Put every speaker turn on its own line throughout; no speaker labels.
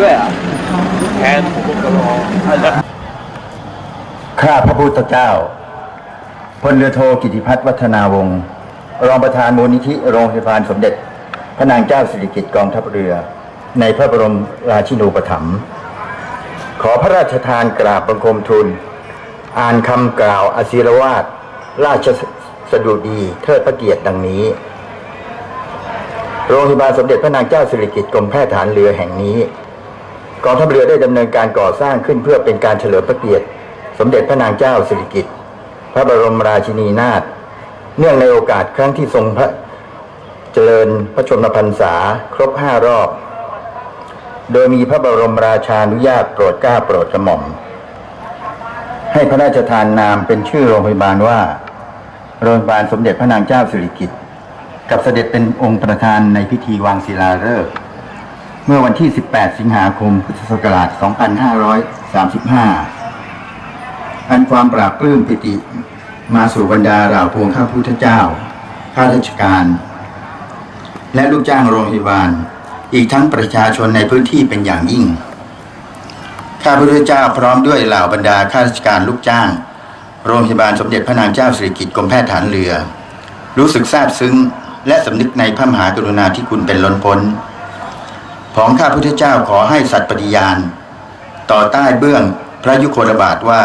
ด้วยอะแทนผมก็รอ
ข้าพระพุทธเจ้าพลเรือโทกิติพัฒน์วัฒนาวงศ์รองประธานมูลนิธิโรงพยาบาลสมเด็จ พระนางเจ้าสิริกิติ์กองทัพเรือ ในพระบรมราชินูปถัมภ์ขอพระราชทานกราบบังคมทูลอ่านคำกล่าวอาศิรวาสราชสดุดีเทิดพระเกียรติดังนี้ โรงพยาบาลสมเด็จพระนางเจ้าสิริกิติ์กรมแพทย์ฐานเรือแห่งนี้ กองทัพเรือได้ดำเนินการก่อสร้างขึ้นเพื่อเป็นการเฉลิมพระเกียรติ สมเด็จพระนางเจ้าสิริกิติ์พระบรมราชินีนาถเนื่องในโอกาสครั้งที่ทรงพระเจริญพระชนมพรรษาครบห้ารอบ โดยมีพระบรมราชานุญาตโปรดเกล้าโปรดกระหม่อม ให้พระราชทานนามเป็นชื่อโรงพยาบาลว่า โรงพยาบาลสมเด็จพระนางเจ้าสิริกิติ์กับเสด็จเป็นองค์ประธานในพิธีวางศิลาฤกษ์ เมื่อวันที่ 18 สิงหาคม พุทธศักราช 2535 อันความปราบปลื้มปิติมาสู่บรรดาเหล่าพวงข้าพุทธเจ้า ข้าราชการ และลูกจ้างโรงพยาบาล อีกทั้งประชาชนในพื้นที่เป็นอย่างยิ่ง ข้าพุทธเจ้าพร้อมด้วยเหล่าบรรดาข้าราชการลูกจ้าง โรงพยาบาลสมเด็จพระนางเจ้าสิริกิติ์กรมแพทย์ฐานเรือ รู้สึกซาบซึ้ง และสำนึกในพระมหากรุณาธิคุณเป็นล้นพ้น ของข้าพุทธเจ้าขอให้สัตย์ปฏิญาณ ต่อใต้เบื้องพระยุคลบาทว่า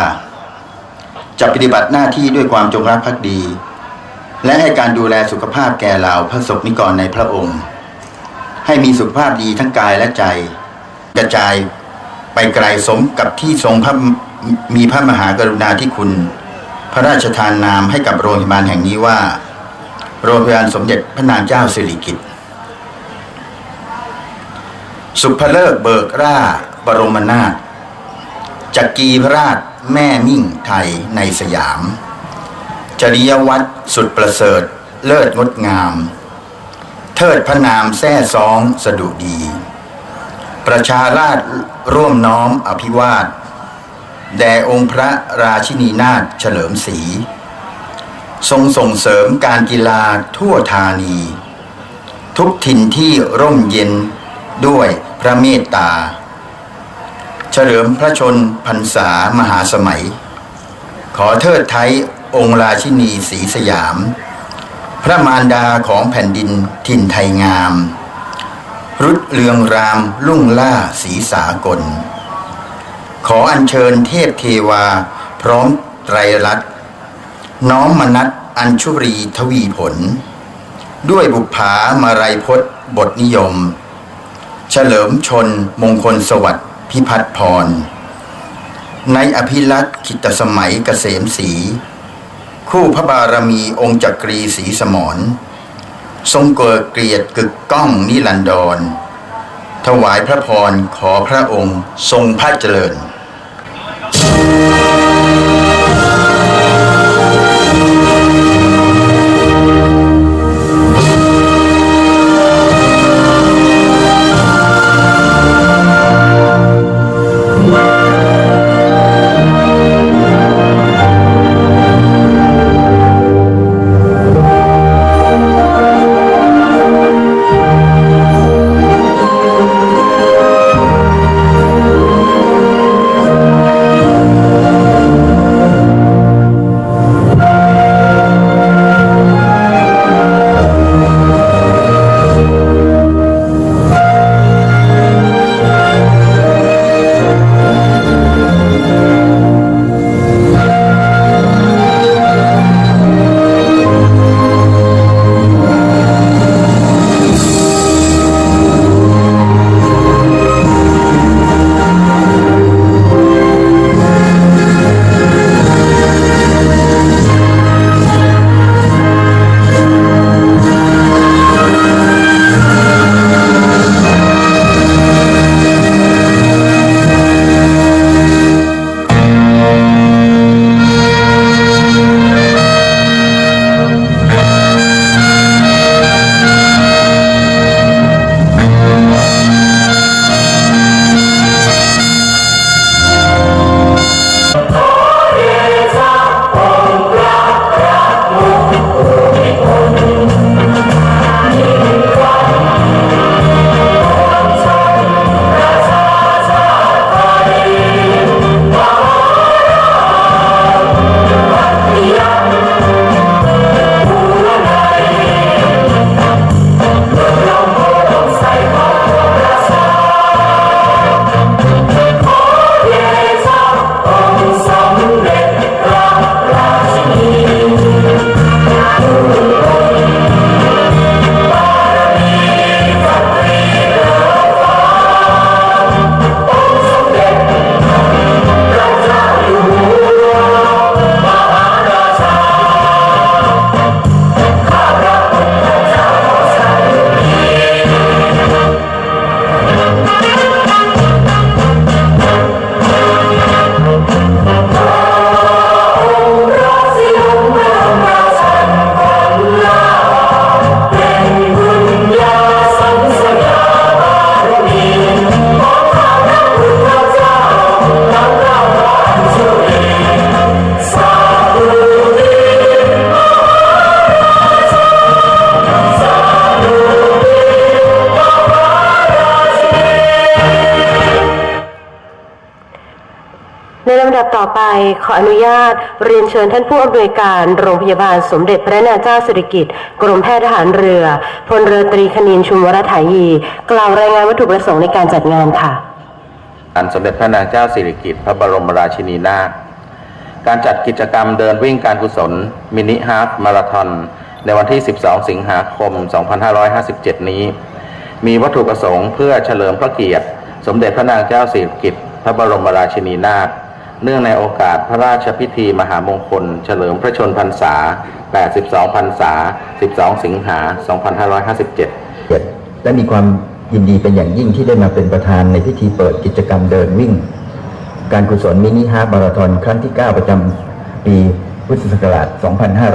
จะปฏิบัติหน้าที่ด้วยความจงรักภักดี และให้การดูแลสุขภาพแก่เหล่าพระสงฆ์นิกรในพระองค์ ให้มีสุขภาพดีทั้งกายและใจ กระจายไปไกลสมกับที่ทรงพระมีพระมหากรุณาธิคุณ พระราชทานนามให้กับโรงพยาบาลแห่งนี้ว่า โรงพยาบาลสมเด็จพระนางเจ้าสิริกิติ์ สุภเลิกเบิกร่าบรมนาถจักรีพระราชแม่มิ่งไทยในสยาม จริยวัตรสุดประเสริฐ เลิศงดงาม เทิดพระนามแท้ซองสดุดี ประชาราชร่วมน้อมอภิวาท แด่องค์พระราชินีนาถเฉลิมศรีทรงส่งเสริมการกีฬาทั่วธานี ทุกถิ่นที่ร่มเย็น ด้วยพระเมตตา เฉลิมพระชนพรรษามหาสมัย ขอเทิดไทยองค์ราชินีศรีสยาม พระมารดาของแผ่นดินถิ่นไทยงาม รุดเรืองรามลุ่งล่าสีสากล ขออัญเชิญเทพเทวาพร้อมไตรลักษณ์น้อมมนัตอัญชุรีทวีผล ด้วยบุปผามาลัยพจน์บทนิยม เฉลิมชนมงคลสวัสดิ์พิพัฒน์พร ในอภิรักษ์ขิตสมัยเกษมศรีคู่พระบารมีองค์จักรีศรีสมรทรงเกิดเกลียดกึกก้องนิลันดร ถวายพระพรขอพระองค์ทรงพระเจริญ
ต่อไปขออนุญาตเรียนเชิญท่านผู้อำนวยการโรงพยาบาลสมเด็จพระนางเจ้าสิริกิติ์กรมแพทย์ทหารเรือพลเรือตรีคณินชุมวรถายี กล่าวรายงานวัตถุประสงค์ในการจัดงานค่ะ
อันสมเด็จพระนางเจ้าสิริกิติ์พระบรมราชินีนาถการจัดกิจกรรมเดินวิ่งการกุศล มินิฮาล์ฟมาราธอนในวันที่ 12 สิงหาคม 2557 นี้ มีวัตถุประสงค์เพื่อเฉลิมพระเกียรติ สมเด็จพระนางเจ้าสิริกิติ์พระบรมราชินีนาถ เนื่องในโอกาสพระราชพิธีมหามงคล เฉลิมพระชนพรรษา 82 พรรษา 12 สิงหา 2557
เกียรติและมีความยินดีเป็นอย่างยิ่งที่ได้มาเป็นประธานในพิธีเปิดกิจกรรมเดินวิ่ง การกุศลมินิฮาล์ฟมาราธอนครั้งที่ 9 ประจำปีพุทธศักราช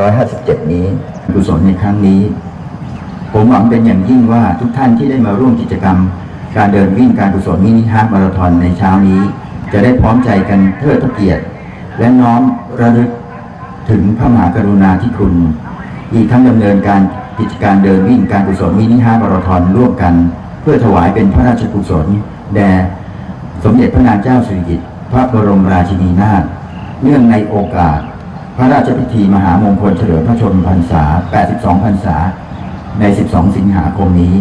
2557 นี้ กุศลในครั้งนี้ ผมหวังเป็นอย่างยิ่งว่าทุกท่านที่ได้มาร่วมกิจกรรม การเดินวิ่งการกุศลมินิฮาล์ฟมาราธอนในเช้านี้ จะได้พร้อมใจกันเทิดพระเกียรติและน้อมระลึกถึงพระมหากรุณาธิคุณ อีกทั้งดำเนินการกิจการเดินวิ่งการกุศลมินิฮาล์ฟมาราธอนร่วมกัน เพื่อถวายเป็นพระราชกุศล แด่สมเด็จพระนางเจ้าสิริกิติ์พระบรมราชินีนาถเนื่องในโอกาส พระราชพิธีมหามงคลเฉลิมพระชนมพรรษา 82 พรรษา ใน 12 สิงหาคมนี้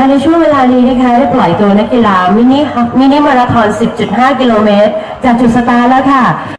ค่ะในช่วงเวลานี้นะคะได้ปล่อยตัวนักกีฬามินิมินิมาราธอน 10.5 กิโลเมตร จากจุดสตาร์แล้วค่ะ